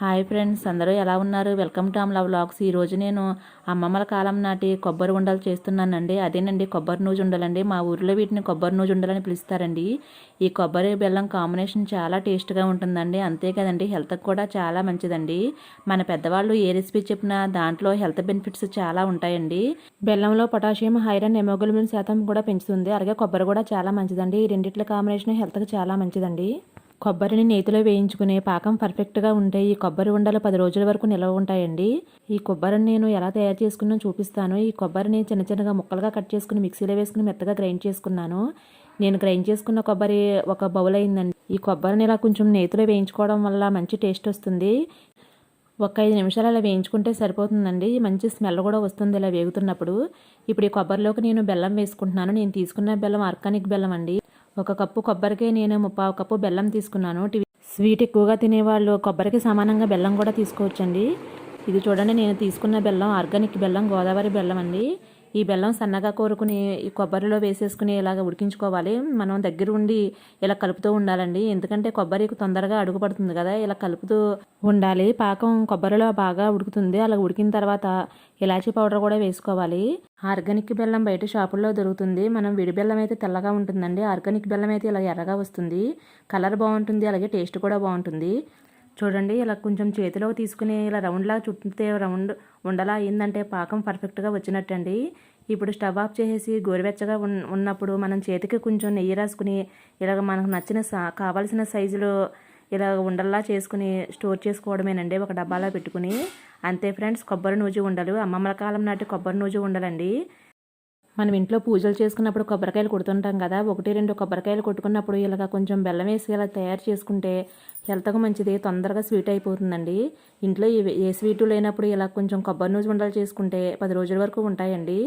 Hi friends అందరూ ఎలా ఉన్నారు? Welcome to love vlogs. ఈరోజు నేను అమ్మమ్మల కాలం నాటి కొబ్బరి ఉండలు చేస్తున్నానండి. అదేనండి కొబ్బరి నూజు ఉండలండి. మా ఊరిలో వీటిని కొబ్బరి నూజు ఉండలని పిలుస్తారండి. ఈ కొబ్బరి బెల్లం కాంబినేషన్ చాలా టేస్ట్గా ఉంటుందండి. అంతే కదండి హెల్త్కి కూడా చాలా మంచిదండి. మన పెద్దవాళ్ళు ఏ రెసిపీ చెప్పినా దాంట్లో హెల్త్ బెనిఫిట్స్ చాలా ఉంటాయండి. బెల్లంలో పొటాషియం ఐరన్ హెమోగ్లోబిన్ శాతం కూడా పెంచుతుంది. అలాగే కొబ్బరి కూడా చాలా మంచిదండి. ఈ రెండిట్ల కాంబినేషన్ హెల్త్కి చాలా మంచిదండి. కొబ్బరిని నేతిలో వేయించుకునే పాకం పర్ఫెక్ట్గా ఉంటే ఈ కొబ్బరి ఉండలు పది రోజుల వరకు నిల్వ ఉంటాయండి. ఈ కొబ్బరిని నేను ఎలా తయారు చేసుకున్నా చూపిస్తాను. ఈ కొబ్బరిని చిన్న చిన్నగా ముక్కలుగా కట్ చేసుకుని మిక్సీలో వేసుకుని మెత్తగా గ్రైండ్ చేసుకున్నాను. నేను గ్రైండ్ చేసుకున్న కొబ్బరి ఒక బౌల్ అయిందండి. ఈ కొబ్బరిని ఇలా కొంచెం నేతిలో వేయించుకోవడం వల్ల మంచి టేస్ట్ వస్తుంది. ఒక ఐదు నిమిషాలు అలా వేయించుకుంటే సరిపోతుందండి. మంచి స్మెల్ కూడా వస్తుంది ఇలా వేగుతున్నప్పుడు. ఇప్పుడు ఈ కొబ్బరిలోకి నేను బెల్లం వేసుకుంటున్నాను. నేను తీసుకున్న బెల్లం ఆర్గానిక్ బెల్లం అండి. ఒక కప్పు కొబ్బరికి నేను ముప్పావు కప్పు బెల్లం తీసుకున్నాను. స్వీట్ ఎక్కువగా తినేవాళ్ళు కొబ్బరికి సమానంగా బెల్లం కూడా తీసుకోవచ్చండి. ఇది చూడండి నేను తీసుకున్న బెల్లం ఆర్గానిక్ బెల్లం గోదావరి బెల్లం అండి. ఈ బెల్లం సన్నగా కోరుకుని ఈ కొబ్బరిలో వేసేసుకుని ఇలాగ ఉడికించుకోవాలి. మనం దగ్గర ఉండి ఇలా కలుపుతూ ఉండాలండి. ఎందుకంటే కొబ్బరి తొందరగా అడుగుపడుతుంది కదా ఇలా కలుపుతూ ఉండాలి. పాకం కొబ్బరిలో బాగా ఉడుకుతుంది. అలా ఉడికిన తర్వాత ఇలాచీ పౌడర్ కూడా వేసుకోవాలి. ఆర్గానిక్ బెల్లం బయట షాపుల్లో దొరుకుతుంది. మనం విడి బెల్లం అయితే తెల్లగా ఉంటుందండి. ఆర్గానిక్ బెల్లం అయితే ఇలా ఎర్రగా వస్తుంది. కలర్ బాగుంటుంది అలాగే టేస్ట్ కూడా బాగుంటుంది. చూడండి ఇలా కొంచెం చేతిలో తీసుకుని ఇలా రౌండ్లా చుట్టితే రౌండ్ ఉండలా అయిందంటే పాకం పర్ఫెక్ట్గా వచ్చినట్టండి. ఇప్పుడు స్టవ్ ఆఫ్ చేసేసి గోరువెచ్చగా ఉన్నప్పుడు మనం చేతికి కొంచెం నెయ్యి రాసుకుని ఇలాగ మనకు నచ్చిన కావాల్సిన సైజులో ఇలా ఉండల్లా చేసుకుని స్టోర్ చేసుకోవడమేనండి ఒక డబ్బాలో పెట్టుకుని. అంతే ఫ్రెండ్స్ కొబ్బరి నూజు ఉండలు అమ్మమ్మల కాలం నాటి కొబ్బరి నూజు ఉండలండి. మనం ఇంట్లో పూజలు చేసుకున్నప్పుడు కొబ్బరికాయలు కొడుతుంటాం కదా ఒకటి రెండు కొబ్బరికాయలు కొట్టుకున్నప్పుడు ఇలాగ కొంచెం బెల్లం వేసి ఇలా తయారు చేసుకుంటే హెల్త్కు మంచిది తొందరగా స్వీట్ అయిపోతుందండి. ఇంట్లో ఏ స్వీటు లేనప్పుడు ఇలా కొంచెం కొబ్బరి నూజు ఉండలు చేసుకుంటే పది రోజుల వరకు ఉంటాయండి.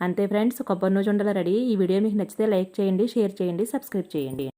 అంతే ఫ్రెండ్స్ కొబ్బరి నూజు ఉండలు రెడీ. ఈ వీడియో మీకు నచ్చితే లైక్ చేయండి షేర్ చేయండి సబ్స్క్రైబ్ చేయండి.